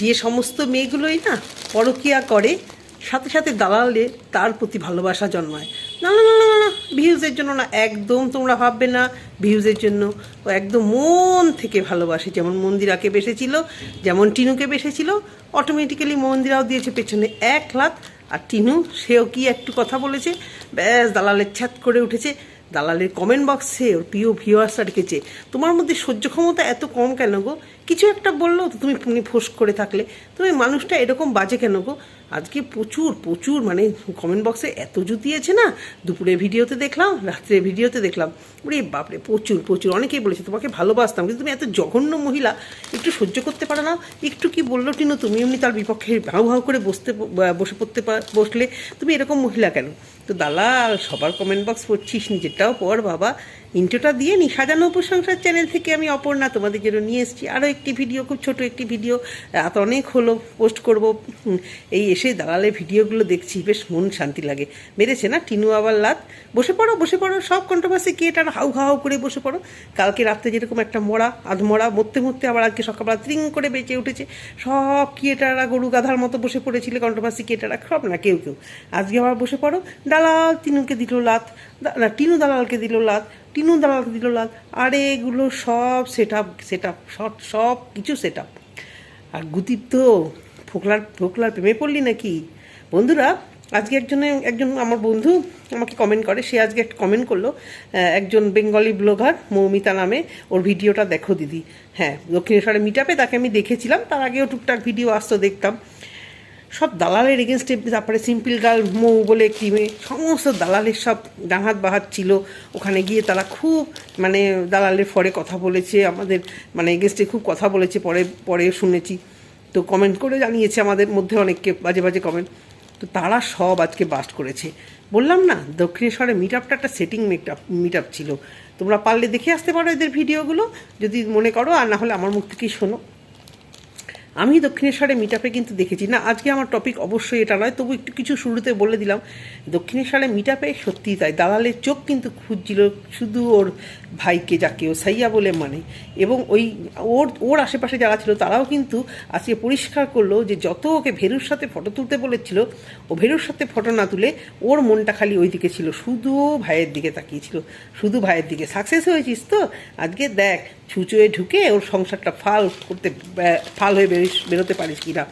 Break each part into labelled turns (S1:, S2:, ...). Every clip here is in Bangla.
S1: যে সমস্ত মেয়েগুলোই না পরকিয়া করে সাথে সাথে দালালে তার প্রতি ভালোবাসা জন্মায়। না না না না না, ভিউজের জন্য না একদম তোমরা ভাববে না ভিউজের জন্য। ও একদম মন থেকে ভালোবাসে যেমন মন্দিরাকে বেসেছিল যেমন টিনুকে বেসেছিল অটোমেটিক্যালি মন্দিরাও দিয়েছে পেছনে এক লাখ আর টিনু সেও কি একটু কথা বলেছে ব্যাস দালালের ছ্যাত করে উঠেছে। দালালের কমেন্ট বক্সে ওর প্রিয় ভিউয়ার্সরা রেখেছে তোমার মধ্যে সহ্য ক্ষমতা এত কম কেন গো? কিছু একটা বলল তো তুমি পুনি ফোস করে থাকলে। তুমি মানুষটা এরকম বাজে কেন গো? আজকে প্রচুর প্রচুর মানে কমেন্ট বক্সে এত জুতিয়েছে না? দুপুরে ভিডিওতে দেখলাম, রাত্রে ভিডিওতে দেখলাম। ওরে বাপরে, প্রচুর প্রচুর। অনেকেই বলেছে, তোমাকে ভালোবাসতাম, কিন্তু তুমি এত জঘন্য মহিলা। একটু সহ্য করতে পারো না? একটু কি বলল টিনু? তুমি এমনি তার বিপক্ষে ভাউ ভাউ করে বসতে, বসে পড়তে বসলে তুমি এরকম মহিলা কেন? তো দালাল, সবার কমেন্ট বক্স পড়ছিস, নিজেরটাও পড় বাবা। ইন্টোটা দিয়ে নি, সাজানো উপসংসার চ্যানেল থেকে আমি অপর্ণা তোমাদের জন্য নিয়ে এসেছি। আরও একটি ভিডিও খুব ছোট একটি ভিডিও রাত অনেক হলো পোস্ট করব। এই এসে দালালে ভিডিওগুলো দেখছি, বেশ মন শান্তি লাগে। মেরেছে না টিনু আবার লাত? বসে পড়ো বসে পড়ো, সব কন্ট্রোভার্সি কেটার হাউ হাউ করে বসে পড়ো। কালকে রাত্রে যেরকম একটা মরা, আধমরা, মরতে মরতে আবার আজকে সকালবেলা ত্রিং করে বেঁচে উঠেছে। সব কিয়েটাররা গরু গাধার মতো বসে পড়েছিল কন্ট্রোভার্সি কিয়েটাররা সব না, কেউ কেউ। আজকে আবার বসে পড়ো দালাল টিনুকে দিল লাত। টিনু দালালকে দিল লাত, টিনু দালালকে দিল লাত। আরে এগুলো সব সেট আপ সেট আপ সব সব কিছু সেট আপ আর গুতির তো ফোকলার ফোকলার প্রেমে পড়লি নাকি? বন্ধুরা, আজকে একজনে, একজন আমার বন্ধু আমাকে কমেন্ট করে, সে আজকে একটা কমেন্ট করল একজন বেঙ্গলি ব্লগার মৌমিতা নামে। ওর ভিডিওটা দেখো দিদি। হ্যাঁ দক্ষিণেশ্বরে মিটাপে তাকে আমি দেখেছিলাম। তার আগেও টুকটাক ভিডিও আসতো দেখতাম। সব দালালের এগেনস্টে তারপরে সিম্পল গার্ল মৌ বলে একটি মেয়ে সমস্ত দালালের সব ডানহাত বাহাত ছিল। ওখানে গিয়ে তারা খুব মানে দালালের ফরে কথা বলেছে, আমাদের মানে এগেনস্টে খুব কথা বলেছে, পরে পরে শুনেছি। তো কমেন্ট করে জানিয়েছে আমাদের মধ্যে অনেককে, বাজে বাজে কমেন্ট তো তারা সব আজকে বাস্ট করেছে। বললাম না, দক্ষিণেশ্বরে মিট আপটা একটা setting meet up meet up ছিল। তোমরা পারলে দেখে আসতে পারো এদের ভিডিওগুলো যদি মনে করো, আর না হলে আমার মুখ থেকেই শোনো। আমি দক্ষিণেশ্বরে মিটাপে কিন্তু দেখেছি। না, আজকে আমার টপিক অবশ্যই এটা নয়, তবু একটু কিছু শুরুতে বলে দিলাম। দক্ষিণেশ্বরে মিটাপে সত্যিই তাই। দালালের চোখ কিন্তু খুঁজছিল শুধু ওর ভাইকে, যাকে ও সাইয়া বলে মানে। এবং ওই ওর ওর আশেপাশে যারা ছিল, তারাও কিন্তু আজকে পরিষ্কার করল যে যত ওকে ভেরুর সাথে ফটো তুলতে বলেছিল, ও ভেরুর সাথে ফটো না তুলে ওর মনটা খালি ওই দিকে ছিল, শুধু ভাইয়ের দিকে তাকিয়েছিল, শুধু ভাইয়ের দিকে। সাকসেস হয়েছিস তো? আজকে দেখ, ছুঁচোয়ে ঢুকে ওর সংসারটা ফাল করতে ফাল হয়ে বেরিস বেরোতে পারিস কিনা?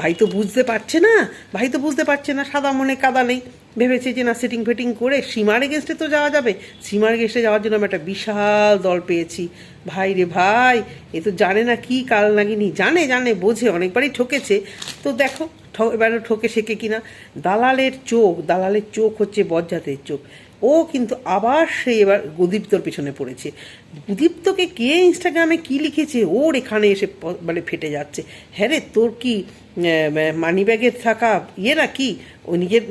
S1: ভাই তো বুঝতে পারছে না, ভাই তো বুঝতে পারছে না, সাদা মনে কাদা নেই। ভেবেছে যে না সেটিং ফেটিং করে সীমার এগেনস্টে তো যাওয়া যাবে। সীমার এগেনস্টে যাওয়ার জন্য আমি একটা বিশাল দল পেয়েছি। ভাই রে ভাই, এ তো জানে না কি কাল নাগিনি। জানে জানে, বোঝে, অনেকবারই ঠকেছে। তো দেখো এবারে ঠকে শেখে কিনা? দালালের চোখ দালালের চোখ হচ্ছে বজ্জাতের চোখ। ও কিন্তু আবার সে এবার গুদীপ্তর পেছনে পড়েছে। গুদীপ্তকে কে ইনস্টাগ্রামে কি লিখেছে? ওর এখানে এসে মানে ফেটে যাচ্ছে। হ্যাঁ রে, তোর কি মানি ব্যাগের থাকা ইয়ে না কি ও নিজের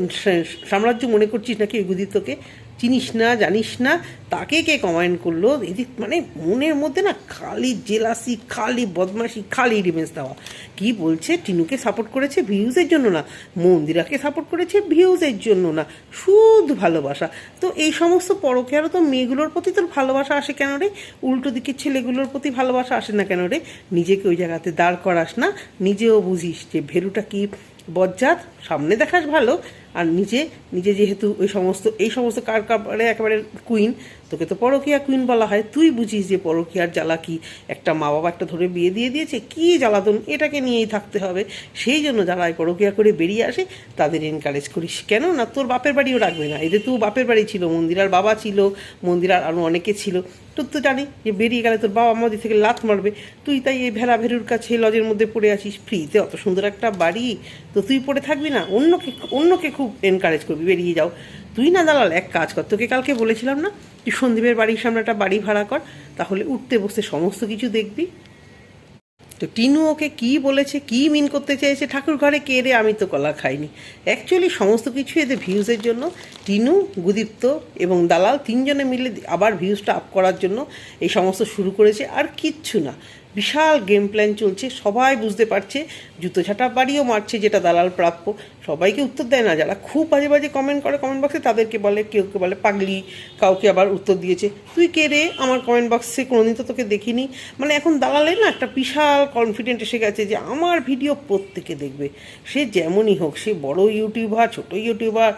S1: সাম্রাজ্য মনে করছিস নাকি ওই গুদীপ্তকে চিনিস না, জানিস না, তাকে কে কমেন্ট করল? এদিক মানে মনের মধ্যে না খালি জেলাসি, খালি বদমাশি, খালি ডিমেন্স দেওয়া। কি বলছে? টিনুকে সাপোর্ট করেছে ভিউজের জন্য না, মন্দিরাকে সাপোর্ট করেছে ভিউজের জন্য না শুধু ভালোবাসা। তো এই সমস্ত পরকেয়ারও তো মেয়েগুলোর প্রতি তোর ভালোবাসা আসে কেন রে? উল্টো দিকের ছেলেগুলোর প্রতি ভালোবাসা আসে না কেন রে? নিজেকে ওই জায়গাতে দাঁড় করাস না, নিজেও বুঝিস যে ভেরুটা কি বজ্জাত? সামনে দেখাস ভালো আর নিজে নিজে যেহেতু ওই সমস্ত, এই সমস্ত কার কাপড়ে একেবারে কুইন তোকে তো পরকিয়া কুইন বলা হয়। তুই বুঝিস যে পরকিয়ার জ্বালা কি? একটা মা বাবা একটা ধরে বিয়ে দিয়ে দিয়েছে, কি জ্বালাতন? এটাকে নিয়েই থাকতে হবে। সেই জন্য যারা পরকিয়া করে বেরিয়ে আসে, তাদের এনকারেজ করিস। কেন না? তোর বাপের বাড়িও রাখবে না। এদের তো বাপের বাড়ি ছিল, মন্দিরার বাবা ছিল, মন্দিরার আরও অনেকে ছিল। তোর তো জানি যে বেরিয়ে গেলে তোর বাবা আমাদের থেকে লাত মারবে। তুই তাই এই ভেড়া ভেরুর কাছে লজের মধ্যে পড়ে আছিস। ফ্রিতে অত সুন্দর একটা বাড়ি, তো তুই পড়ে থাকবি না? অন্যকে অন্যকে খুব এনকারেজ করবি, বেরিয়ে যাও। তুই না দালাল, এক কাজ কর, তোকে কালকে বলেছিলাম না তুই সন্দীপের বাড়ির সামনে একটা বাড়ি ভাড়া কর, তাহলে উঠতে বসতে সমস্ত কিছু দেখবি। তো টিনু ওকে কি বলেছে, কি মিন করতে চেয়েছে ঠাকুর ঘরে কে রে, আমি তো কলা খাইনি। অ্যাকচুয়ালি সমস্ত কিছু এদের ভিউজের জন্য, টিনু, গুদীপ্ত এবং দালাল তিনজনে মিলে আবার ভিউজটা আপ করার জন্য এই সমস্ত শুরু করেছে, আর কিচ্ছু না। বিশাল গেম প্ল্যান চলছে, সবাই বুঝতে পারছে, জুতো ছাটা বাড়িও মারছে যেটা দালাল প্রাপ্য। সবাইকে উত্তর দেয় না, যারা খুব বাজে বাজে কমেন্ট করে কমেন্ট বক্সে তাদেরকে বলে, কেউ কেউ বলে পাগলি, কাউকে আবার উত্তর দিয়েছে। তুই কে রে? আমার কমেন্ট বক্সে কোনোদিন তো তোকে দেখিনি। মানে এখন দালালের না একটা বিশাল কনফিডেন্ট এসে গেছে যে আমার ভিডিও প্রত্যেকে দেখবে। সে যেমনই হোক, সে বড় ইউটিউবার ছোট ইউটিউবার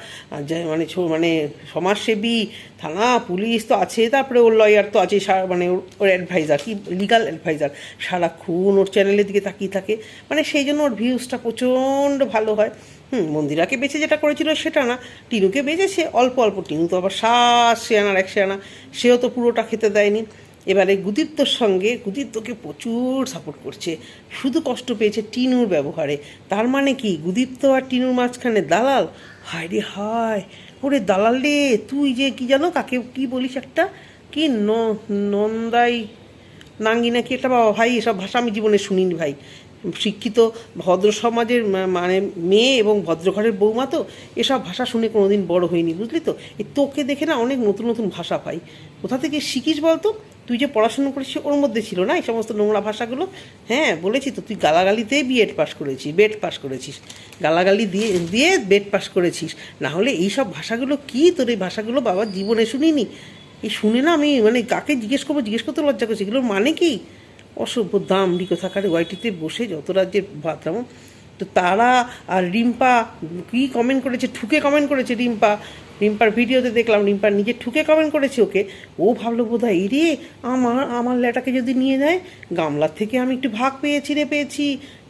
S1: মানে মানে সমাজসেবী, থানা, পুলিশ তো আছে, তারপরে ওর লয়ার তো আছে মানে ওর অ্যাডভাইজার কি লিগাল অ্যাডভাইজার সারাক্ষণ ওর চ্যানেলের দিকে তাকিয়ে থাকে। মানে সেই জন্য ওর ভিউজটা প্রচণ্ড ভালো হয়। হুম, মন্দিরাকে বেঁচে যেটা করেছিল সেটা না, টিনুকে বেঁচেছে অল্প অল্প। টিনু তো আবার শ্বাস সে আনার একশো আনা সেও তো পুরোটা খেতে দেয়নি। এবারে গুদীপ্তর সঙ্গে গুদীপ্তকে প্রচুর সাপোর্ট করছে। শুধু কষ্ট পেয়েছে টিনুর ব্যবহারে। তার মানে কি গুদীপ্ত আর টিনুর মাঝখানে দালাল? হায় রে হায়, ওরে দালাল রে, তুই যে কি জানো কাকে, কি বলিস একটা? কি নন্দাই নাঙ্গি নাকি একটা বাবা, ভাই, এসব ভাষা আমি জীবনে শুনিনি ভাই। শিক্ষিত ভদ্র সমাজের মানে মেয়ে এবং ভদ্রঘরের বৌমা তো, এসব ভাষা শুনে কোনোদিন বড় হয়নি বুঝলি তো? এই তোকে দেখে না অনেক নতুন নতুন ভাষা পাই। কোথা থেকে শিখিস বলতো? তুই যে পড়াশুনো করেছিস ওর মধ্যে ছিল না? এই সমস্ত নোংরা ভাষাগুলো? হ্যাঁ বলেছি তো, তুই গালাগালিতেই বিএড পাস করেছিস বেড পাস করেছিস। গালাগালি দিয়ে দিয়ে বেড পাস করেছিস। না হলে এই সব ভাষাগুলো কি? তোর এই ভাষাগুলো বাবা জীবনে শুনিনি? এই শুনে না আমি মানে কাকে জিজ্ঞেস করব, জিজ্ঞেস করতে লজ্জা করছি। এগুলোর মানে কি? অসভ্য দাম রিকো থাকার ওয়াইটিতে বসে যত রাজ্যের ভাতরাম তো তারা আর রিম্পা কি কমেন্ট করেছে? ঠুকে কমেন্ট করেছে রিম্পা। রিম্পার ভিডিওতে দেখলাম রিম্পার নিজে ঠুকে কমেন্ট করেছে ওকে। ও ভাবলো বোধ হয় রে আমার আমার ল্যাটাকে যদি নিয়ে যায়, গামলার থেকে আমি একটু ভাগ পেয়েছি রে, পেয়েছি।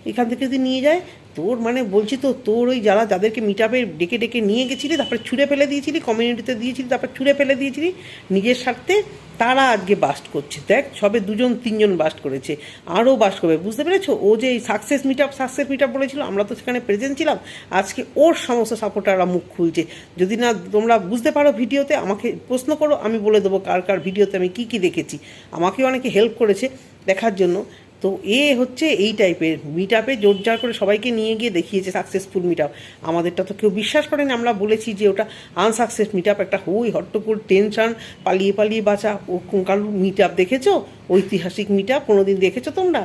S1: এখান থেকে যদি নিয়ে যায়, তোর মানে বলছি তো, তোর ওই যারা যাদেরকে মিট আপে ডেকে ডেকে নিয়ে গেছিলি, তারপরে ছুঁড়ে ফেলে দিয়েছিলি কমিউনিটিতে দিয়েছিলি, তারপর ছুঁড়ে ফেলে দিয়েছিলি, নিজের স্বার্থে তারা আজকে বাস্ট করছে। দেখ, সবে দুজন, তিনজন বাস্ট করেছে, আরও বাস্ট করবে, বুঝতে পেরেছ? ও যে success meet up success meet up বলেছিল, আমরা তো সেখানে প্রেজেন্ট ছিলাম, আজকে ওর সমস্ত সাপোর্টাররা মুখ খুলছে। যদি না তোমরা বুঝতে পারো ভিডিওতে, আমাকে প্রশ্ন করো, আমি বলে দেবো কার কার ভিডিওতে আমি কি কি দেখেছি। আমাকে অনেকে হেল্প করেছে দেখার জন্য। তো এ হচ্ছে এই টাইপের মিট আপে জোরজার করে সবাইকে নিয়ে গিয়ে দেখিয়েছে সাকসেসফুল মিট আপ আমাদেরটা তো কেউ বিশ্বাস করেনি, আমরা বলেছি যে ওটা আনসাকসেস মিট আপ একটা হই হট্টপুর টেনশন পালিয়ে পালিয়ে বাঁচা। ও কারও মিট আপ দেখেছ? ঐতিহাসিক মিট আপ কোনোদিন দেখেছ তোমরা?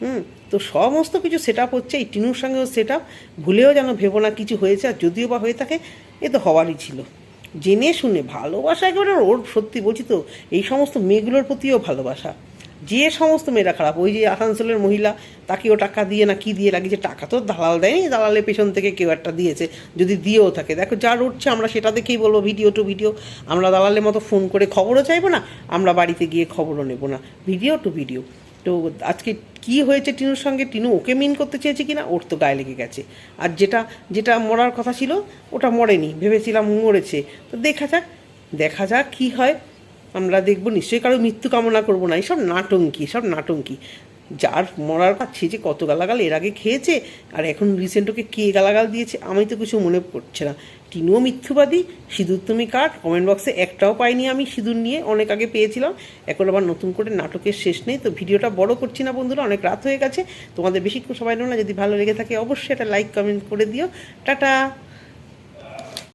S1: হুম, তো সমস্ত কিছু সেট আপ হচ্ছে, এই টিনুর সঙ্গেও সেট আপ ভুলেও যেন ভেবো না কিছু হয়েছে, আর যদিও বা হয়ে থাকে, এ তো হওয়ারই ছিল। জেনে শুনে ভালোবাসা একেবারে ওর, সত্যি বলছি তো, এই সমস্ত মেয়েগুলোর প্রতিও ভালোবাসা। যে সমস্ত মেয়েরা খারাপ, ওই যে আসানসোলের মহিলা তাকেও টাকা দিয়ে না কি দিয়ে লাগিয়েছে, টাকা তো দালাল দেয়নি, দালালের পেছন থেকে কেউ একটা দিয়েছে, যদি দিয়েও থাকে। দেখো যা উঠছে, আমরা সেটা দেখেই বলব, ভিডিও টু ভিডিও। আমরা দালালের মতো ফোন করে খবরও চাইব না, আমরা বাড়িতে গিয়ে খবরও নেব না। Video to video. তো আজকে কি হয়েছে টিনুর সঙ্গে? টিনু ওকে মিন করতে চেয়েছে কিনা? ওর তো গায়ে লেগে গেছে। আর যেটা যেটা মরার কথা ছিল, ওটা মরেনি, ভেবেছিলাম মরেছে। তো দেখা যাক দেখা যাক কি হয়। আমরা দেখব নিশ্চয়ই কারও মৃত্যু কামনা করব না, এইসব নাটঙ্কি, সব নাটঙ্কি। যার মরার পাচ্ছে যে কত গালাগাল, এর আগে খেয়েছে, আর এখন রিসেন্ট ওকে কে গালাগাল দিয়েছে, আমি তো কিছু মনে পড়ছে না। টিনুও মিথ্যুবাদী, সিঁদুর তুমি কার? কমেন্ট বক্সে একটাও পাইনি আমি সিঁদুর নিয়ে, অনেক আগে পেয়েছিলাম। এখন আবার নতুন করে নাটকের শেষ নেই, তো ভিডিওটা বড় করছি না বন্ধুরা, অনেক রাত হয়ে গেছে। তোমাদের বেশিক্ষণ সবাই না, যদি ভালো লেগে থাকে অবশ্যই একটা লাইক কমেন্ট করে দিও। টাটা!